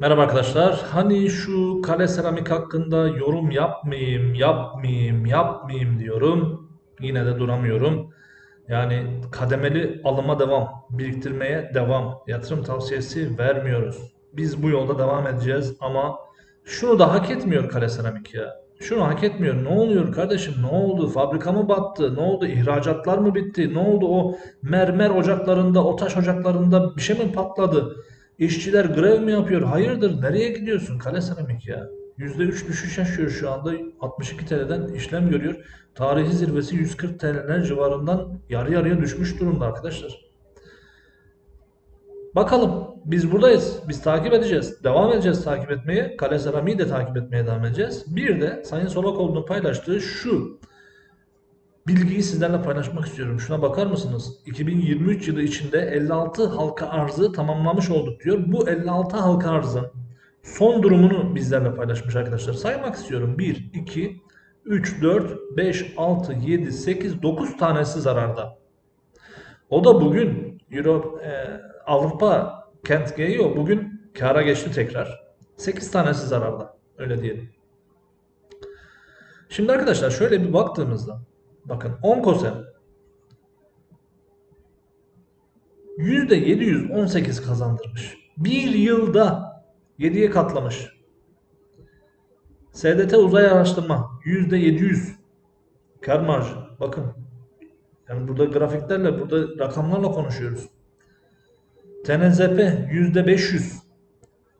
Merhaba arkadaşlar. Hani şu kale seramik hakkında yorum yapmayayım, yapmayayım, yapmayayım diyorum. Yine de duramıyorum. Yani kademeli alıma devam, biriktirmeye devam. Yatırım tavsiyesi vermiyoruz. Biz bu yolda devam edeceğiz ama şunu da hak etmiyor kale seramik ya. Şunu hak etmiyor. Ne oluyor kardeşim? Ne oldu? Fabrika mı battı? Ne oldu? İhracatlar mı bitti? Ne oldu? O mermer ocaklarında, o taş ocaklarında bir şey mi patladı? İşçiler grev mi yapıyor? Hayırdır? Nereye gidiyorsun? Kale seramik ya. %3 düşüş yaşıyor şu anda. 62 TL'den işlem görüyor. Tarihi zirvesi 140 TL'ler civarından yarı yarıya düşmüş durumda arkadaşlar. Bakalım. Biz buradayız. Biz takip edeceğiz. Devam edeceğiz takip etmeye. Kale Serami'yi de takip etmeye devam edeceğiz. Bir de Sayın Solakoğlu'nun paylaştığı şu bilgiyi sizlerle paylaşmak istiyorum. Şuna bakar mısınız? 2023 yılı içinde 56 halka arzı tamamlamış olduk diyor. Bu 56 halka arzın son durumunu bizlerle paylaşmış arkadaşlar. Saymak istiyorum. 1, 2, 3, 4, 5, 6, 7, 8, 9 tanesi zararda. O da bugün Euro, e, Avrupa Kent GEO bugün kâra geçti tekrar. 8 tanesi zararda. Öyle diyelim. Şimdi arkadaşlar şöyle bir baktığımızda bakın 10 kosen %718 kazandırmış. Bir yılda 7'ye katlamış. SDT uzay araştırma %700 kar marjı. Bakın. Yani burada grafiklerle, burada rakamlarla konuşuyoruz. TNZP %500.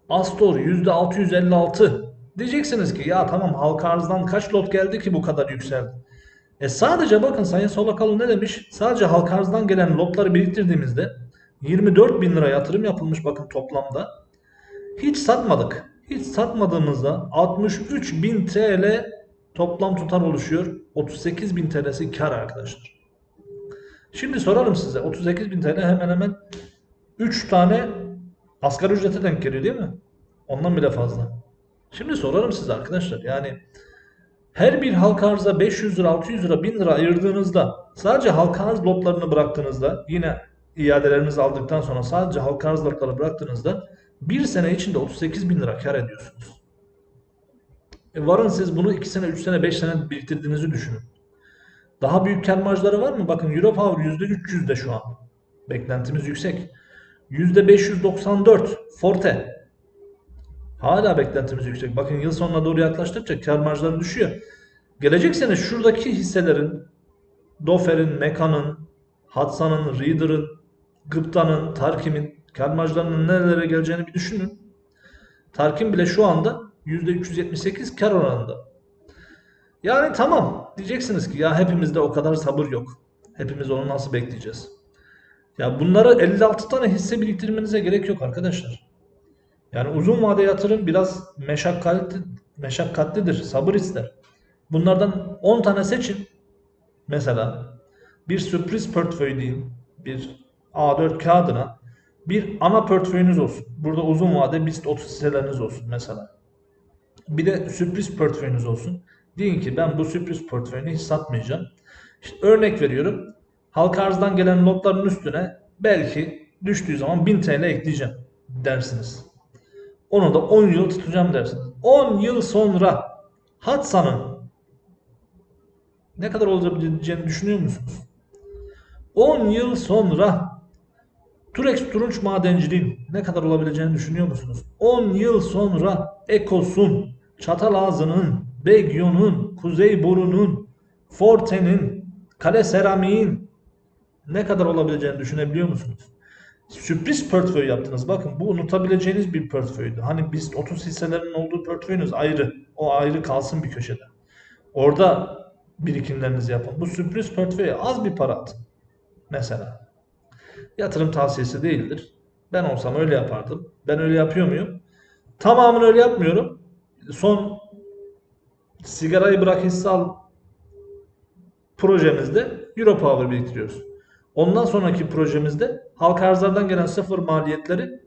Astor %656. Diyeceksiniz ki ya tamam halka arzdan kaç lot geldi ki bu kadar yükseldi? E sadece bakın Sayın Solakalı ne demiş? Sadece halka arzdan gelen lotları biriktirdiğimizde 24 bin lira yatırım yapılmış bakın toplamda. Hiç satmadık. Hiç satmadığımızda 63 bin TL toplam tutar oluşuyor. 38 bin TL'si kar arkadaşlar. Şimdi sorarım size 38 bin TL hemen hemen 3 tane asgari ücrete denk geliyor değil mi? Ondan bile fazla. Şimdi sorarım size arkadaşlar yani her bir halka arza 500 lira, 600 lira, 1000 lira ayırdığınızda sadece halka arz lotlarını bıraktığınızda yine iadelerinizi aldıktan sonra sadece halka arz lotları bıraktığınızda bir sene içinde 38 bin lira kar ediyorsunuz. E varın siz bunu 2 sene, 3 sene, 5 sene biriktirdiğinizi düşünün. Daha büyük kar marjları var mı? Bakın Europower %300'de şu an. Beklentimiz yüksek. %594 Forte. Hala beklentimiz yüksek. Bakın yıl sonuna doğru yaklaştıkça kar marjları düşüyor. Gelecek sene şuradaki hisselerin Dofer'in, Meka'nın, Hatsa'nın, Reader'ın, Gıpta'nın, Tarkim'in kar marjlarının nerelere geleceğini bir düşünün. Tarkim bile şu anda %378 kar oranında. Yani tamam diyeceksiniz ki ya hepimizde o kadar sabır yok. Hepimiz onu nasıl bekleyeceğiz? Ya bunları 56 tane hisse biriktirmenize gerek yok arkadaşlar. Yani uzun vade yatırım biraz meşakkatli, meşakkatlidir, sabır ister. Bunlardan 10 tane seçin. Mesela bir sürpriz portföy diyeyim. Bir A4 kağıdına bir ana portföyünüz olsun. Burada uzun vade BIST 30 hisseleriniz olsun mesela. Bir de sürpriz portföyünüz olsun. Deyin ki ben bu sürpriz portföyünü hiç satmayacağım. İşte örnek veriyorum. Halka arzdan gelen notların üstüne belki düştüğü zaman 1000 TL ekleyeceğim dersiniz. Onu da 10 yıl tutacağım dersiniz. 10 yıl sonra Hatsa'nın ne kadar olabileceğini düşünüyor musunuz? 10 yıl sonra Turex Turunç Madenciliğin ne kadar olabileceğini düşünüyor musunuz? 10 yıl sonra Ekos'un, Çatalazı'nın, Begyo'nun, Kuzeyburun'un, Forte'nin, Kale Seramik'in ne kadar olabileceğini düşünebiliyor musunuz? Sürpriz portföy yaptınız. Bakın bu unutabileceğiniz bir portföydü. Hani biz 30 hisselerinin olduğu portföyünüz ayrı. O ayrı kalsın bir köşede. Orada birikimlerinizi yapın. Bu sürpriz portföye az bir para atın. Mesela. Yatırım tavsiyesi değildir. Ben olsam öyle yapardım. Ben öyle yapıyor muyum? Tamamını öyle yapmıyorum. Son sigarayı bırak hisse al projemizde Europower biriktiriyoruz. Ondan sonraki projemizde halka arzlardan gelen sıfır maliyetleri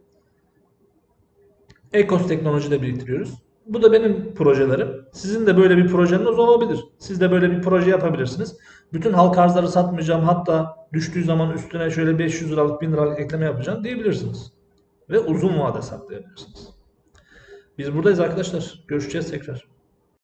Ekos teknolojide biriktiriyoruz. Bu da benim projelerim. Sizin de böyle bir projeniz olabilir. Siz de böyle bir proje yapabilirsiniz. Bütün halka arzları satmayacağım hatta düştüğü zaman üstüne şöyle 500 liralık 1000 liralık ekleme yapacağım diyebilirsiniz. Ve uzun vade saklayabilirsiniz. Biz buradayız arkadaşlar. Görüşeceğiz tekrar.